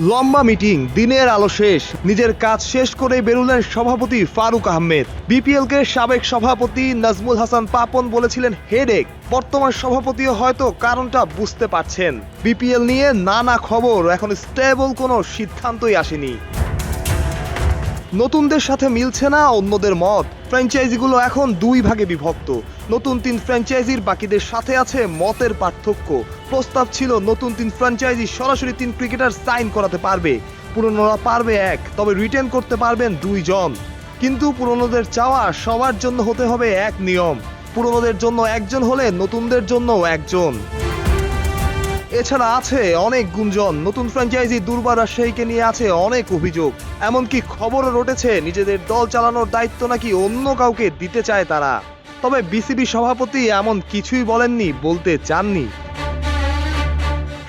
লম্বা মিটিং, দিনের আলো শেষ, নিজের কাজ শেষ করে বেরুলেন সভাপতি ফারুক আহমেদ। বিপিএল কে সাবেক সভাপতি নাজমুল হাসান পাপন বলেছিলেন হেডেক বর্তমান সভাপতিও হয়তো কারণটা বুঝতে পারছেন। বিপিএল নিয়ে নানা খবর, এখন স্টেবল কোনো সিদ্ধান্তই আসেনি। নতুনদের সাথে মিলছে না অন্যদের মত। ফ্র্যাঞ্চাইজিগুলো এখন দুই ভাগে বিভক্ত। নতুন তিন ফ্র্যাঞ্চাইজির বাকিদের সাথে আছে মতের পার্থক্য। প্রস্তাব ছিল, নতুন তিন ফ্র্যাঞ্চাইজি সরাসরি তিন ক্রিকেটার সাইন করাতে পারবে। পুরনোরা পারবে এক, তবে রিটেন করতে পারবেন দুইজন। কিন্তু পুরনোদের চাওয়া সবার জন্য হতে হবে এক নিয়ম, পুরনোদের জন্য একজন হলে নতুনদের জন্য একজন। এছাড়া আছে অনেক গুঞ্জন, নতুন ফ্র্যাঞ্চাইজি দুর্বার রাজশাহীকে নিয়ে আছে অনেক অভিযোগ। এমনকি খবরও রটেছে, নিজেদের দল চালানোর দায়িত্ব নাকি অন্য কাউকে দিতে চায় তারা। তবে বিসিবি সভাপতি এমন কিছুই বলেননি, বলতে চাননি।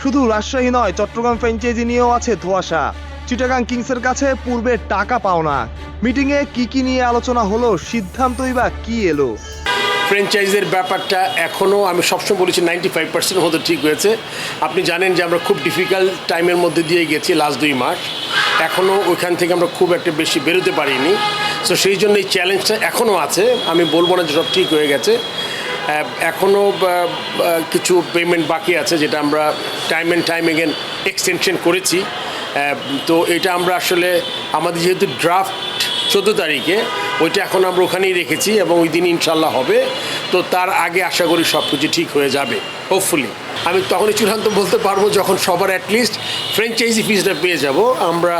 শুধু রাজশাহী নয়, চট্টগ্রাম ফ্র্যাঞ্চাইজি নিয়েও আছে ধোয়াশা। চিটাগাং কিংসের কাছে পূর্বে টাকা পাও পাওনা মিটিংয়ে কি কি নিয়ে আলোচনা হলো, সিদ্ধান্তই বা কি এলো? ফ্র্যাঞ্চাইজের ব্যাপারটা এখনও আমি সবসময় বলেছি নাইনটি ফাইভ পার্সেন্ট মতো ঠিক হয়েছে। আপনি জানেন যে আমরা খুব ডিফিকাল্ট টাইমের মধ্যে দিয়ে গেছি লাস্ট দুই মাস। এখনও ওইখান থেকে আমরা খুব একটা বেশি বেরোতে পারিনি। সো সেই জন্য এই চ্যালেঞ্জটা এখনও আছে। আমি বলব না যে সব ঠিক হয়ে গেছে। এখনও কিছু পেমেন্ট বাকি আছে যেটা আমরা time and time again extension করেছি। তো এটা আমরা আসলে আমাদের যেহেতু ড্রাফট চোদ্দ তারিখে, ওইটা এখন আমরা ওখানেই রেখেছি এবং ওই দিন ইনশাল্লাহ হবে। তো তার আগে আশা করি সব কিছু ঠিক হয়ে যাবে হোপফুলি আমি তখনই চূড়ান্ত বলতে পারব যখন সবার অ্যাটলিস্ট ফ্র্যাঞ্চাইজি ফিজটা পেয়ে যাব। আমরা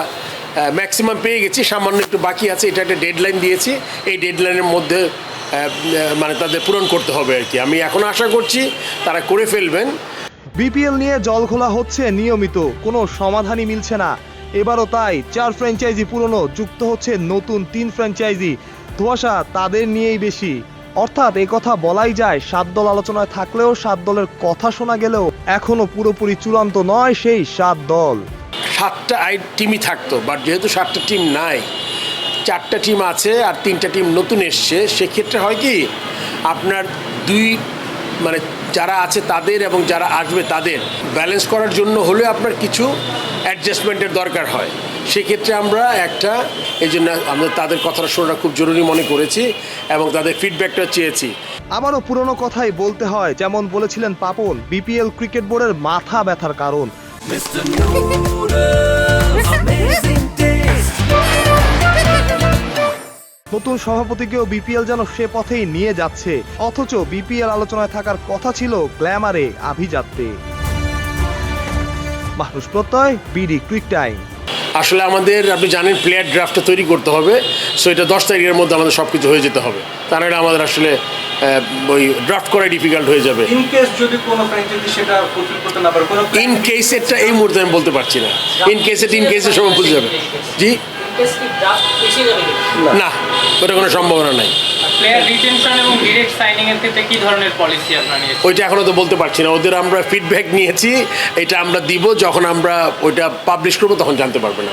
ম্যাক্সিমাম পেয়ে গেছি, সামান্য একটু বাকি আছে, এটা একটা ডেডলাইন দিয়েছি। এই ডেডলাইনের মধ্যে মানে তাদের পূরণ করতে হবে আর কি। আমি এখন আশা করছি তারা করে ফেলবেন। বিপিএল নিয়ে জল খোলা হচ্ছে নিয়মিত কোনো সমাধানই মিলছে না। এবারও তাই চার ফ্র্যাঞ্চাইজি পুরনো যুক্ত হচ্ছে নতুন তিন ফ্র্যাঞ্চাইজি। ধোয়াশা তাদের নিয়েই বেশি। অর্থাৎ এই কথা বলাই যায় সাত দল আলোচনায় থাকলেও সাত দলের কথা শোনা গেলেও এখনও পুরোপুরি চূড়ান্ত নয় সেই সাত দল। সাতটা আই টিমই থাকতো বাট যেহেতু সাতটা টিম নাই চারটা টিম আছে আর তিনটা টিম নতুন এসছে সেক্ষেত্রে হয় কি আপনার দুই মানে যারা আছে তাদের এবং যারা আসবে তাদের ব্যালেন্স করার জন্য হলে আপনার কিছু অ্যাডজাস্টমেন্টের দরকার হয়। সেক্ষেত্রে আমরা একটা এই জন্য আমরা তাদের কথাটা শোনাটা খুব জরুরি মনে করেছি এবং তাদের ফিডব্যাকটা চেয়েছি। আবারও পুরনো কথাই বলতে হয় যেমন বলেছিলেন পাপন বিপিএল ক্রিকেট বোর্ডের মাথা ব্যথার কারণ। সভাপতিকেও বিপিএল যেন সে পথেই নিয়ে যাচ্ছে। অথচ বিপিএল আলোচনায় থাকার কথা ছিল গ্ল্যামারে আভিজাত্যে। মাহরুষ প্রত্যয় বিডি ক্রিক টাইম আসলে আমাদের আপনি জানেন প্লেয়ার ড্রাফটটা তৈরি করতে হবে সো এটা দশ তারিখের মধ্যে আমাদের সব কিছু হয়ে যেতে হবে। তা নাহলে আমাদের আসলে আহ, ওই ড্রাফট করাই ডিফিকাল্ট হয়ে যাবে। ইন কেস যদি কোনো ফ্র্যাঞ্চাইজি সেটা ফুলফিল করতে না পারে কোনো ইন কেসেরটা এই মুহূর্তে আমি বলতে পারছি না। ইন কেসের ইন কেসের সময় বুঝে যাবে। জি? না। ওটা কোনো সম্ভাবনা নাই। প্লেয়ার রিটেনশন এবং ডিরেক্ট সাইনিং এর ক্ষেত্রে কি ধরনের পলিসি আপনারা নিয়েছেন? ওইটা এখনও তো বলতে পারছি না। ওদের আমরা ফিডব্যাক নিয়েছি এটা আমরা দিব যখন আমরা ওইটা পাবলিশ করব তখন জানতে পারব না।